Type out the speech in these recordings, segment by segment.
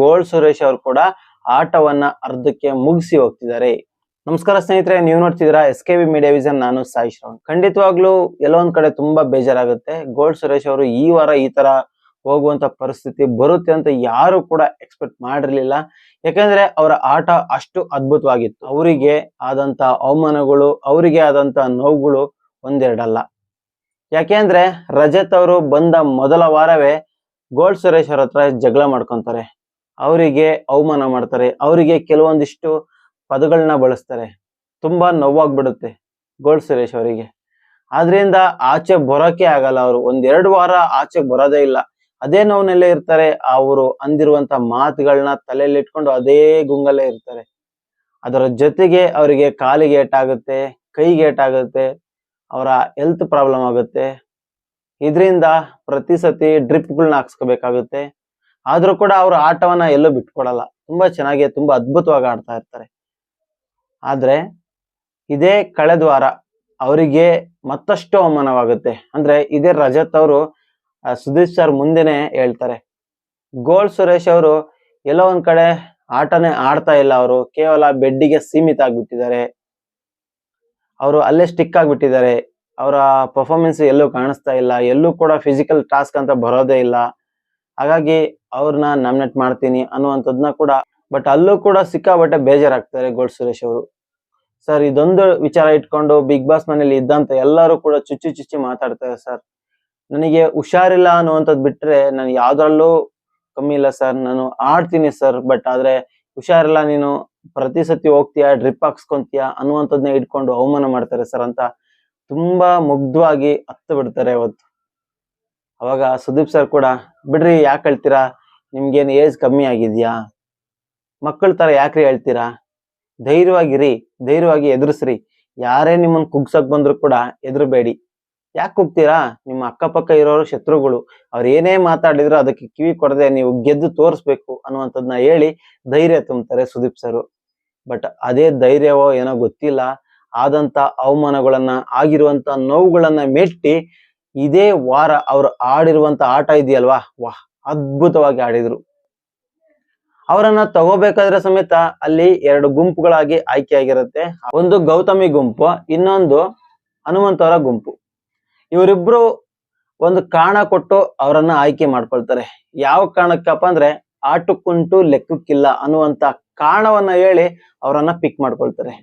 Gold Suresh ಅವರು ಕೂಡ ಆಟವನ್ನ ಅರ್ಧಕ್ಕೆ ಮುಗಿಸಿ ಹೋಗ್ತಿದ್ದಾರೆ. ನಮಸ್ಕಾರ ಸ್ನೇಹಿತರೆ, ನೀವು ನೋಡ್ತಿದ್ದೀರಾ S K V media vision ನಾನು ಸಾಯಿ ಶ್ರವಣ್. ಖಂಡಿತವಾಗ್ಲೂ ಎಲ್ಲೋ ಒಂದ್ ಕಡೆ ತುಂಬಾ ಬೇಜಾರಾಗುತ್ತೆ. ಗೋಲ್ಡ್ ಸುರೇಶ್ ಅವರು ಈ ವಾರ ಈ ತರ ಹೋಗುವಂತ ಪರಿಸ್ಥಿತಿ ಬರುತ್ತೆ ಅಂತ ಯಾರು ಕೂಡ ಎಕ್ಸ್ಪೆಕ್ಟ್ ಮಾಡಿರ್ಲಿಲ್ಲ. ಯಾಕಂದ್ರೆ ಅವರ ಆಟ ಅಷ್ಟು ಅದ್ಭುತವಾಗಿತ್ತು. ಅವರಿಗೆ ಆದಂತ ಅವಮಾನಗಳು, ಅವರಿಗೆ ಆದಂತ ನೋವುಗಳು ಒಂದೆರಡಲ್ಲ. ಯಾಕೆಂದ್ರೆ ರಜತ್ ಅವರು ಬಂದ ಮೊದಲ ವಾರವೇ ಗೋಲ್ಡ್ ಸುರೇಶ್ ಅವ್ರ ಹತ್ರ ಜಗಳ ಮಾಡ್ಕೊಂತಾರೆ. ಅವರಿಗೆ ಅವಮಾನ ಮಾಡ್ತಾರೆ, ಅವರಿಗೆ ಕೆಲವೊಂದಿಷ್ಟು ಪದಗಳನ್ನ ಬಳಸ್ತಾರೆ. ತುಂಬಾ ನೋವಾಗ್ಬಿಡುತ್ತೆ ಗೋಲ್ಡ್ ಸುರೇಶ್ ಅವರಿಗೆ. ಆದ್ರಿಂದ ಆಚೆ ಬರೋಕೆ ಆಗಲ್ಲ ಅವರು. ಒಂದೆರಡು ವಾರ ಆಚೆ ಬರೋದೇ ಇಲ್ಲ. ಅದೇ ನೋವಿನಲ್ಲೇ ಇರ್ತಾರೆ, ಅವರು ಅಂದಿರುವಂತ ಮಾತುಗಳನ್ನ ತಲೆಯಲ್ಲಿ ಇಟ್ಕೊಂಡು ಅದೇ ಗುಂಗಲ್ಲೇ ಇರ್ತಾರೆ. ಅದರ ಜೊತೆಗೆ ಅವರಿಗೆ ಕಾಲಿಗೆ ಏಟಾಗುತ್ತೆ ಕೈಗೆ ಏಟಾಗುತ್ತೆ ಅವರ ಹೆಲ್ತ್ ಪ್ರಾಬ್ಲಮ್ ಆಗುತ್ತೆ. ಇದರಿಂದ ಪ್ರತಿ ಸತಿ ಡ್ರಿಪ್ಗಳನ್ನ ಹಾಕ್ಸ್ಕೋಬೇಕಾಗುತ್ತೆ. ಆದ್ರೂ ಕೂಡ ಅವರು ಆಟವನ್ನ ಎಲ್ಲೂ ಬಿಟ್ಕೊಡಲ್ಲ. ತುಂಬಾ ಚೆನ್ನಾಗಿ, ತುಂಬಾ ಅದ್ಭುತವಾಗಿ ಆಡ್ತಾ ಇರ್ತಾರೆ. ಆದ್ರೆ ಇದೇ ಕಳೆದ ವಾರ ಅವರಿಗೆ ಮತ್ತಷ್ಟು ಅವಮಾನವಾಗುತ್ತೆ. ಅಂದ್ರೆ ಇದೇ ರಜತ್ ಅವರು ಸುದೀಶ್ ಸರ್ ಮುಂದೆನೆ ಹೇಳ್ತಾರೆ. ಗೋಲ್ ಸುರೇಶ್ ಅವರು ಎಲ್ಲೋ ಒಂದ್ ಕಡೆ ಆಟನೇ ಆಡ್ತಾ ಇಲ್ಲ ಅವರು. ಕೇವಲ ಬೆಡ್ಡಿಗೆ ಸೀಮಿತ ಆಗ್ಬಿಟ್ಟಿದ್ದಾರೆ. ಅವರು ಅಲ್ಲೇ ಸ್ಟಿಕ್ ಆಗ್ಬಿಟ್ಟಿದ್ದಾರೆ. ಅವರ ಪರ್ಫಾರ್ಮೆನ್ಸ್ ಎಲ್ಲೂ ಕಾಣಿಸ್ತಾ ಇಲ್ಲ. ಎಲ್ಲೂ ಕೂಡ ಫಿಸಿಕಲ್ ಟಾಸ್ಕ್ ಅಂತ ಬರೋದೇ ಇಲ್ಲ. ಹಾಗಾಗಿ ಅವ್ರನ್ನ ನಾಮಿನೇಟ್ ಮಾಡ್ತೀನಿ ಅನ್ನುವಂಥದ್ದನ್ನ ಕೂಡ ಬಟ್ ಅಲ್ಲೂ ಕೂಡ ಸಿಕ್ಕಾಬಟ್ಟೆ ಬೇಜಾರಾಗ್ತಾರೆ ಗೋಲ್ಡ್ ಸುರೇಶ್ ಅವರು. ಸರ್, ಇದೊಂದು ವಿಚಾರ ಇಟ್ಕೊಂಡು ಬಿಗ್ ಬಾಸ್ ಮನೇಲಿ ಇದ್ದಂತ ಎಲ್ಲರೂ ಕೂಡ ಚುಚ್ಚಿ ಚುಚ್ಚಿ ಮಾತಾಡ್ತಾರೆ ಸರ್. ನನಗೆ ಹುಷಾರಿಲ್ಲ ಅನ್ನುವಂಥದ್ದು ಬಿಟ್ರೆ ನಾನು ಯಾವ್ದ್ರಲ್ಲೂ ಕಮ್ಮಿ ಇಲ್ಲ ಸರ್. ನಾನು ಆಡ್ತೀನಿ ಸರ್ ಬಟ್ ಆದ್ರೆ ಹುಷಾರಿಲ್ಲ, ನೀನು ಪ್ರತಿ ಸತಿ ಹೋಗ್ತೀಯಾ ಡ್ರಿಪ್ ಹಾಕ್ಸ್ಕೊಂತೀಯಾ ಅನ್ನುವಂಥದ್ನ ಇಟ್ಕೊಂಡು ಅವಮಾನ ಮಾಡ್ತಾರೆ ಸರ್ ಅಂತ ತುಂಬಾ ಮುಗ್ಧವಾಗಿ ಹತ್ತು ಬಿಡ್ತಾರೆ ಅವತ್ತು ಅವಾಗ ಸುದೀಪ್ ಸರ್ ಕೂಡ, ಬಿಡ್ರಿ, ಯಾಕೆ ಹೇಳ್ತೀರಾ? ನಿಮ್ಗೇನು ಏಜ್ ಕಮ್ಮಿ ಆಗಿದ್ಯಾ? ಮಕ್ಕಳ ಥರ ಯಾಕ್ರಿ ಹೇಳ್ತೀರಾ? ಧೈರ್ಯವಾಗಿರಿ, ಧೈರ್ಯವಾಗಿ ಎದುರಿಸ್ರಿ. ಯಾರೇ ನಿಮ್ಮನ್ನು ಕುಗ್ಸಕ್ ಬಂದ್ರು ಕೂಡ ಎದುರಬೇಡಿ. ಯಾಕೆ ಕುಗ್ತೀರಾ? ನಿಮ್ಮ ಅಕ್ಕಪಕ್ಕ ಇರೋರು ಶತ್ರುಗಳು. ಅವ್ರು ಏನೇ ಮಾತಾಡಿದ್ರು ಅದಕ್ಕೆ ಕಿವಿ ಕೊಡದೆ ನೀವು ಗೆದ್ದು ತೋರಿಸ್ಬೇಕು ಅನ್ನುವಂಥದ್ದನ್ನ ಹೇಳಿ ಧೈರ್ಯ ತುಂಬ್ತಾರೆ ಸುದೀಪ್ ಸರ್ ಬಟ್ ಅದೇ ಧೈರ್ಯವೋ ಏನೋ ಗೊತ್ತಿಲ್ಲ. ಆದಂತ ಅವಮಾನಗಳನ್ನ, ಆಗಿರುವಂತ ನೋವುಗಳನ್ನ ಮೆಟ್ಟಿ ಇದೇ ವಾರ ಅವರು ಆಡಿರುವಂತ ಆಟ ಇದೆಯಲ್ವಾ? ವಾಹ್, ಅದ್ಭುತವಾಗಿ ಆಡಿದ್ರು. ಅವರನ್ನ ತಗೋಬೇಕಾದ್ರೆ ಸಮೇತ ಅಲ್ಲಿ ಎರಡು ಗುಂಪುಗಳಾಗಿ ಆಯ್ಕೆಯಾಗಿರುತ್ತೆ. ಒಂದು ಗೌತಮಿ ಗುಂಪು, ಇನ್ನೊಂದು ಹನುಮಂತವರ ಗುಂಪು. ಇವರಿಬ್ರು ಒಂದು ಕಾರಣ ಕೊಟ್ಟು ಅವರನ್ನ ಆಯ್ಕೆ ಮಾಡ್ಕೊಳ್ತಾರೆ. ಯಾವ ಕಾರಣಕ್ಕಪ್ಪ ಅಂದ್ರೆ ಆಟಕ್ಕುಂಟು ಲೆಕ್ಕಕ್ಕಿಲ್ಲ ಅನ್ನುವಂತ ಕಾರಣವನ್ನ ಹೇಳಿ ಅವರನ್ನ ಪಿಕ್ ಮಾಡ್ಕೊಳ್ತಾರೆ.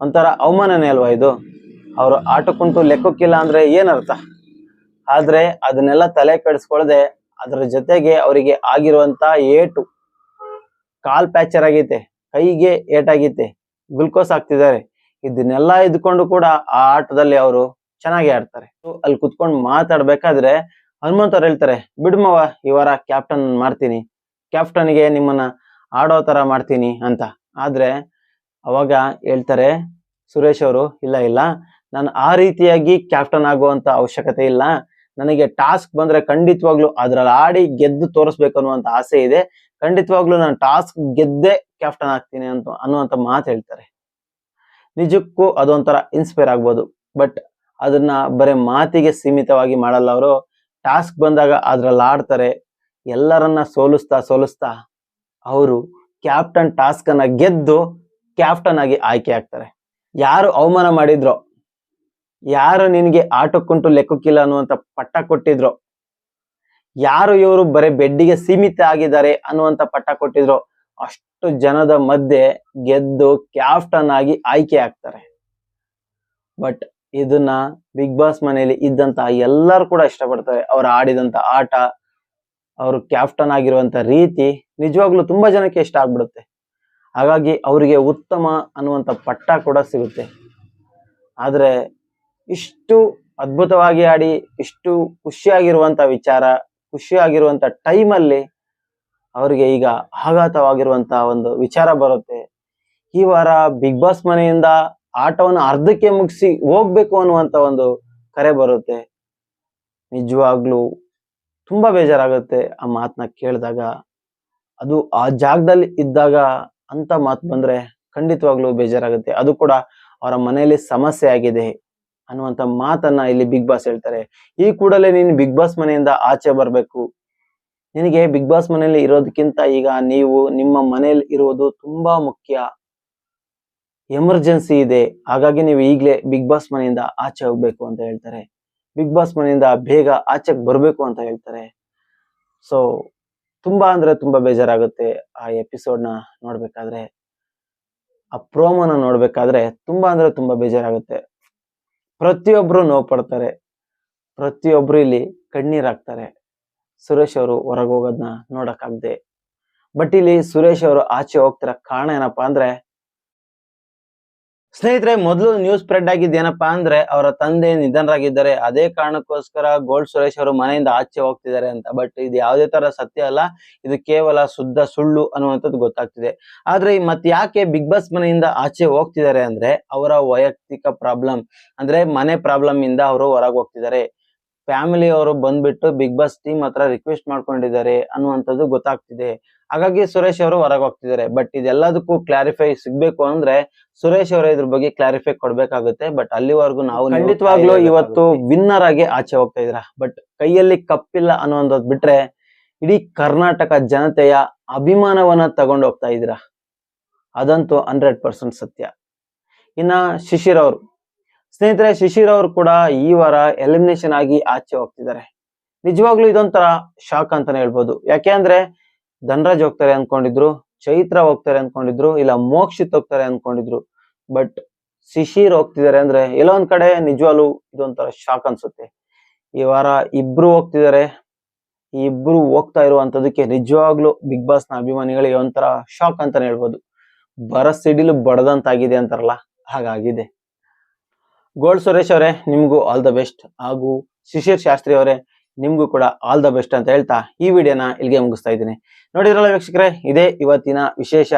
ಒಂಥರ ಅವಮಾನನೇ ಅಲ್ವಾ ಇದು? ಅವ್ರು ಕುಂಟು ಲೆಕ್ಕಕ್ಕಿಲ್ಲ ಅಂದ್ರೆ ಏನರ್ಥ? ಆದ್ರೆ ಅದನ್ನೆಲ್ಲ ತಲೆ ಕೆಡಿಸ್ಕೊಳ್ದೆ ಅದರ ಜೊತೆಗೆ ಅವರಿಗೆ ಆಗಿರುವಂತ ಏಟು ಕಾಲ್ ಪ್ಯಾಚರ್ ಆಗೈತೆ, ಕೈಗೆ ಏಟಾಗೈತೆ, ಗ್ಲುಕೋಸ್ ಆಗ್ತಿದ್ದಾರೆ. ಇದನ್ನೆಲ್ಲ ಇದ್ಕೊಂಡು ಕೂಡ ಆ ಆಟದಲ್ಲಿ ಅವರು ಚೆನ್ನಾಗಿ ಆಡ್ತಾರೆ. ಅಲ್ಲಿ ಕುತ್ಕೊಂಡು ಮಾತಾಡ್ಬೇಕಾದ್ರೆ ಹನುಮಂತವ್ರು ಹೇಳ್ತಾರೆ ಬಿಡ್ಮವ ಈ ವಾರ ಕ್ಯಾಪ್ಟನ್ ಮಾಡ್ತೀನಿ. ಕ್ಯಾಪ್ಟನ್ಗೆ ನಿಮ್ಮನ್ನ ಆಡೋ ತರ ಮಾಡ್ತೀನಿ ಅಂತ. ಆದ್ರೆ ಅವಾಗ ಹೇಳ್ತಾರೆ ಸುರೇಶ್ ಅವರು, ಇಲ್ಲ ಇಲ್ಲ. ನಾನು ಆ ರೀತಿಯಾಗಿ ಕ್ಯಾಪ್ಟನ್ ಆಗುವಂತ ಅವಶ್ಯಕತೆ ಇಲ್ಲ. ನನಗೆ ಟಾಸ್ಕ್ ಬಂದ್ರೆ ಖಂಡಿತವಾಗ್ಲೂ ಅದ್ರಲ್ಲಿ ಆಡಿ ಗೆದ್ದು ತೋರಿಸ್ಬೇಕು ಅನ್ನುವಂತ ಆಸೆ ಇದೆ. ಖಂಡಿತವಾಗ್ಲೂ ನಾನು ಟಾಸ್ಕ್ ಗೆದ್ದೆ ಕ್ಯಾಪ್ಟನ್ ಆಗ್ತೀನಿ ಅಂತ, ಅನ್ನುವಂತ ಮಾತು ಹೇಳ್ತಾರೆ. ನಿಜಕ್ಕೂ ಅದೊಂಥರ ಇನ್ಸ್ಪೈರ್ ಆಗ್ಬೋದು. ಬಟ್ ಅದನ್ನ ಬರೀ ಮಾತಿಗೆ ಸೀಮಿತವಾಗಿ ಮಾಡಲ್ಲ ಅವರು. ಟಾಸ್ಕ್ ಬಂದಾಗ ಅದ್ರಲ್ಲಿ ಆಡ್ತಾರೆ. ಎಲ್ಲರನ್ನ ಸೋಲಿಸ್ತಾ ಸೋಲಿಸ್ತಾ ಅವರು ಕ್ಯಾಪ್ಟನ್ ಟಾಸ್ಕ್ ಅನ್ನ ಗೆದ್ದು ಕ್ಯಾಪ್ಟನ್ ಆಗಿ ಆಯ್ಕೆ ಆಗ್ತಾರೆ. ಯಾರು ಅವಮಾನ ಮಾಡಿದ್ರೋ ಯಾರು ನಿನಗೆ ಆಟಕ್ಕುಂಟು ಲೆಕ್ಕಕ್ಕಿಲ್ಲ ಅನ್ನುವಂತ ಪಟ್ಟ ಕೊಟ್ಟಿದ್ರು? ಯಾರು ಇವರು ಬರೀ ಬೆಡ್ಡಿಗೆ ಸೀಮಿತ ಆಗಿದ್ದಾರೆ ಅನ್ನುವಂಥ ಪಟ್ಟ ಕೊಟ್ಟಿದ್ರು? ಅಷ್ಟು ಜನದ ಮಧ್ಯೆ ಗೆದ್ದು ಕ್ಯಾಪ್ಟನ್ ಆಗಿ ಆಯ್ಕೆ ಆಗ್ತಾರೆ. ಬಟ್ ಇದನ್ನ ಬಿಗ್ ಬಾಸ್ ಮನೆಯಲ್ಲಿ ಇದ್ದಂತ ಎಲ್ಲರೂ ಕೂಡ ಇಷ್ಟಪಡ್ತಾರೆ. ಅವ್ರು ಆಡಿದಂತ ಆಟ, ಅವರು ಕ್ಯಾಪ್ಟನ್ ಆಗಿರುವಂತ ರೀತಿ ನಿಜವಾಗ್ಲೂ ತುಂಬಾ ಜನಕ್ಕೆ ಇಷ್ಟ ಆಗ್ಬಿಡುತ್ತೆ. ಹಾಗಾಗಿ ಅವರಿಗೆ ಉತ್ತಮ ಅನ್ನುವಂಥ ಪಟ್ಟ ಕೂಡ ಸಿಗುತ್ತೆ. ಆದ್ರೆ ಇಷ್ಟು ಅದ್ಭುತವಾಗಿ ಆಡಿ, ಇಷ್ಟು ಖುಷಿಯಾಗಿರುವಂತ ವಿಚಾರ, ಖುಷಿಯಾಗಿರುವಂತ ಟೈಮಲ್ಲಿ ಅವರಿಗೆ ಈಗ ಆಘಾತವಾಗಿರುವಂತ ಒಂದು ವಿಚಾರ ಬರುತ್ತೆ. ಈ ವಾರ ಬಿಗ್ ಬಾಸ್ ಮನೆಯಿಂದ ಆಟವನ್ನು ಅರ್ಧಕ್ಕೆ ಮುಗಿಸಿ ಹೋಗ್ಬೇಕು ಅನ್ನುವಂತ ಒಂದು ಕರೆ ಬರುತ್ತೆ. ನಿಜವಾಗ್ಲೂ ತುಂಬಾ ಬೇಜಾರಾಗುತ್ತೆ ಆ ಮಾತನ್ನ ಕೇಳಿದಾಗ. ಅದು ಆ ಜಾಗದಲ್ಲಿ ಇದ್ದಾಗ ಅಂತ ಮಾತು ಬಂದ್ರೆ ಖಂಡಿತವಾಗ್ಲೂ ಬೇಜಾರಾಗುತ್ತೆ. ಅದು ಕೂಡ ಅವರ ಮನೆಯಲ್ಲಿ ಸಮಸ್ಯೆ ಆಗಿದೆ. ಅನ್ನುವಂತ ಮಾತನ್ನ ಇಲ್ಲಿ ಬಿಗ್ ಬಾಸ್ ಹೇಳ್ತಾರೆ. ಈ ಕೂಡಲೇ ನೀನು ಬಿಗ್ ಬಾಸ್ ಮನೆಯಿಂದ ಆಚೆ ಬರಬೇಕು. ನಿನಗೆ ಬಿಗ್ ಬಾಸ್ ಮನೆಯಲ್ಲಿ ಇರೋದಕ್ಕಿಂತ ಈಗ ನೀವು ನಿಮ್ಮ ಮನೆಯಲ್ಲಿ ಇರೋದು ತುಂಬಾ ಮುಖ್ಯ. ಎಮರ್ಜೆನ್ಸಿ ಇದೆ. ಹಾಗಾಗಿ ನೀವು ಈಗಲೇ ಬಿಗ್ ಬಾಸ್ ಮನೆಯಿಂದ ಆಚೆ ಹೋಗ್ಬೇಕು ಅಂತ ಹೇಳ್ತಾರೆ. ಬಿಗ್ ಬಾಸ್ ಮನೆಯಿಂದ ಬೇಗ ಆಚೆಗೆ ಬರಬೇಕು ಅಂತ ಹೇಳ್ತಾರೆ. ಸೊ ತುಂಬಾ ಅಂದ್ರೆ ತುಂಬಾ ಬೇಜಾರಾಗುತ್ತೆ ಆ ಎಪಿಸೋಡ್ನ ನೋಡ್ಬೇಕಾದ್ರೆ. ಆ ಪ್ರೋಮೋನ ನೋಡ್ಬೇಕಾದ್ರೆ ತುಂಬಾ ಅಂದ್ರೆ ತುಂಬಾ ಬೇಜಾರಾಗುತ್ತೆ. ಪ್ರತಿಯೊಬ್ರು ನೋವು ಪಡ್ತಾರೆ. ಪ್ರತಿಯೊಬ್ರು ಇಲ್ಲಿ ಕಣ್ಣೀರಾಗ್ತಾರೆ ಸುರೇಶ್ ಅವರು ಹೊರಗೆ ಹೋಗೋದನ್ನ ನೋಡಕ್ಕಾಗ್ದೆ ಬಟ್ ಇಲ್ಲಿ ಸುರೇಶ್ ಅವರು ಆಚೆ ಹೋಗ್ತಿರೋ ಕಾರಣ ಏನಪ್ಪಾ ಅಂದ್ರೆ ಸ್ನೇಹಿತರೆ, ಮೊದಲು ನ್ಯೂಸ್ ಸ್ಪ್ರೆಡ್ ಆಗಿದ್ದು ಏನಪ್ಪಾ ಅಂದ್ರೆ, ಅವರ ತಂದೆ ನಿಧನರಾಗಿದ್ದಾರೆ. ಅದೇ ಕಾರಣಕ್ಕೋಸ್ಕರ ಗೋಲ್ಡ್ ಸುರೇಶ್ ಅವರು ಮನೆಯಿಂದ ಆಚೆ ಹೋಗ್ತಿದ್ದಾರೆ ಅಂತ. ಬಟ್ ಇದು ಯಾವುದೇ ತರ ಸತ್ಯ ಅಲ್ಲ. ಇದು ಕೇವಲ ಶುದ್ಧ ಸುಳ್ಳು ಅನ್ನುವಂಥದ್ದು ಗೊತ್ತಾಗ್ತಿದೆ. ಆದ್ರೆ ಮತ್ ಯಾಕೆ ಬಿಗ್ ಬಾಸ್ ಮನೆಯಿಂದ ಆಚೆ ಹೋಗ್ತಿದ್ದಾರೆ ಅಂದ್ರೆ, ಅವರ ವೈಯಕ್ತಿಕ ಪ್ರಾಬ್ಲಮ್ ಅಂದ್ರೆ ಮನೆ ಪ್ರಾಬ್ಲಮ್ ಇಂದ ಅವರು ಹೊರಗೆ ಹೋಗ್ತಿದ್ದಾರೆ. ಫ್ಯಾಮಿಲಿ ಅವರು ಬಂದ್ಬಿಟ್ಟು ಬಿಗ್ ಬಾಸ್ ಟೀಮ್ ಹತ್ರ ರಿಕ್ವೆಸ್ಟ್ ಮಾಡ್ಕೊಂಡಿದ್ದಾರೆ ಅನ್ನುವಂಥದ್ದು ಗೊತ್ತಾಗ್ತಿದೆ. ಹಾಗಾಗಿ ಸುರೇಶ್ ಅವರು ಹೊರಗೆ ಹೋಗ್ತಿದ್ದಾರೆ. ಬಟ್ ಇದೆಲ್ಲದಕ್ಕೂ ಕ್ಲಾರಿಫೈ ಸಿಗ್ಬೇಕು ಅಂದ್ರೆ ಸುರೇಶ್ ಅವರ ಇದ್ರ ಬಗ್ಗೆ ಕ್ಲಾರಿಫೈ ಕೊಡ್ಬೇಕಾಗುತ್ತೆ. ಬಟ್ ಅಲ್ಲಿವರೆಗೂ ನಾವು ಖಂಡಿತವಾಗ್ಲೂ ಇವತ್ತು ವಿನ್ನರ್ ಆಗಿ ಆಚೆ ಹೋಗ್ತಾ ಇದ್ರ ಬಟ್ ಕೈಯಲ್ಲಿ ಕಪ್ಪಿಲ್ಲ ಅನ್ನೋದ್ ಬಿಟ್ರೆ ಇಡೀ ಕರ್ನಾಟಕ ಜನತೆಯ ಅಭಿಮಾನವನ್ನ ತಗೊಂಡು ಹೋಗ್ತಾ ಇದ್ರ ಅದಂತೂ ಹಂಡ್ರೆಡ್ ಪರ್ಸೆಂಟ್ ಸತ್ಯ. ಇನ್ನ ಶಿಶಿರ್ ಅವರು ಸ್ನೇಹಿತರೆ, ಶಿಶಿರ್ ಅವರು ಕೂಡ ಈ ವಾರ ಎಲಿಮಿನೇಷನ್ ಆಗಿ ಆಚೆ ಹೋಗ್ತಿದ್ದಾರೆ. ನಿಜವಾಗ್ಲೂ ಇದೊಂಥರ ಶಾಕ್ ಅಂತಾನೆ ಹೇಳ್ಬೋದು. ಯಾಕೆ ಅಂದ್ರೆ, ಧನರಾಜ್ ಹೋಗ್ತಾರೆ ಅನ್ಕೊಂಡಿದ್ರು, ಚೈತ್ರ ಹೋಗ್ತಾರೆ ಅನ್ಕೊಂಡಿದ್ರು, ಇಲ್ಲ ಮೋಕ್ಷಿತ್ ಹೋಗ್ತಾರೆ ಅನ್ಕೊಂಡಿದ್ರು. ಬಟ್ ಶಿಶಿರ್ ಹೋಗ್ತಿದ್ದಾರೆ ಅಂದ್ರೆ, ಎಲ್ಲೋ ಒಂದ್ ಕಡೆ ನಿಜವಾಗ್ಲೂ ಇದೊಂಥರ ಶಾಕ್ ಅನ್ಸುತ್ತೆ. ಈ ವಾರ ಇಬ್ರು ಹೋಗ್ತಿದ್ದಾರೆ. ಇಬ್ರು ಹೋಗ್ತಾ ಇರುವಂತದಕ್ಕೆ ನಿಜವಾಗ್ಲೂ ಬಿಗ್ ಬಾಸ್ನ ಅಭಿಮಾನಿಗಳಿಗೆ ಒಂಥರ ಶಾಕ್ ಅಂತಾನೆ ಹೇಳ್ಬೋದು. ಬರ ಸಿಡಿಲು ಬಡದಂತಾಗಿದೆ ಅಂತಾರಲ್ಲ, ಹಾಗಾಗಿದೆ. ಗೋಲ್ಡ್ ಸುರೇಶ್ ಅವರೇ, ನಿಮಗೂ ಆಲ್ ದ ಬೆಸ್ಟ್ ಹಾಗೂ ಶಿಶಿರ್ ಶಾಸ್ತ್ರಿ ಅವರೇ, ನಿಮಗೂ ಕೂಡ ಆಲ್ ದ ಬೆಸ್ಟ್ ಅಂತ ಹೇಳ್ತಾ ಈ ವಿಡಿಯೋನ ಇಲ್ಲಿಗೆ ಮುಗಿಸ್ತಾ ಇದ್ದೀನಿ. ನೋಡಿದ್ರಲ್ಲ ವೀಕ್ಷಕರೇ, ಇದೇ ಇವತ್ತಿನ ವಿಶೇಷ,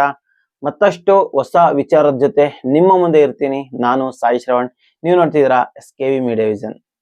ಮತ್ತಷ್ಟು ಹೊಸ ವಿಚಾರದ ಜೊತೆ ನಿಮ್ಮ ಮುಂದೆ ಇರ್ತೀನಿ. ನಾನು ಸಾಯಿ ಶ್ರವಣ್. ನೀವು ನೋಡ್ತಿದ್ದೀರಾ S K V media vision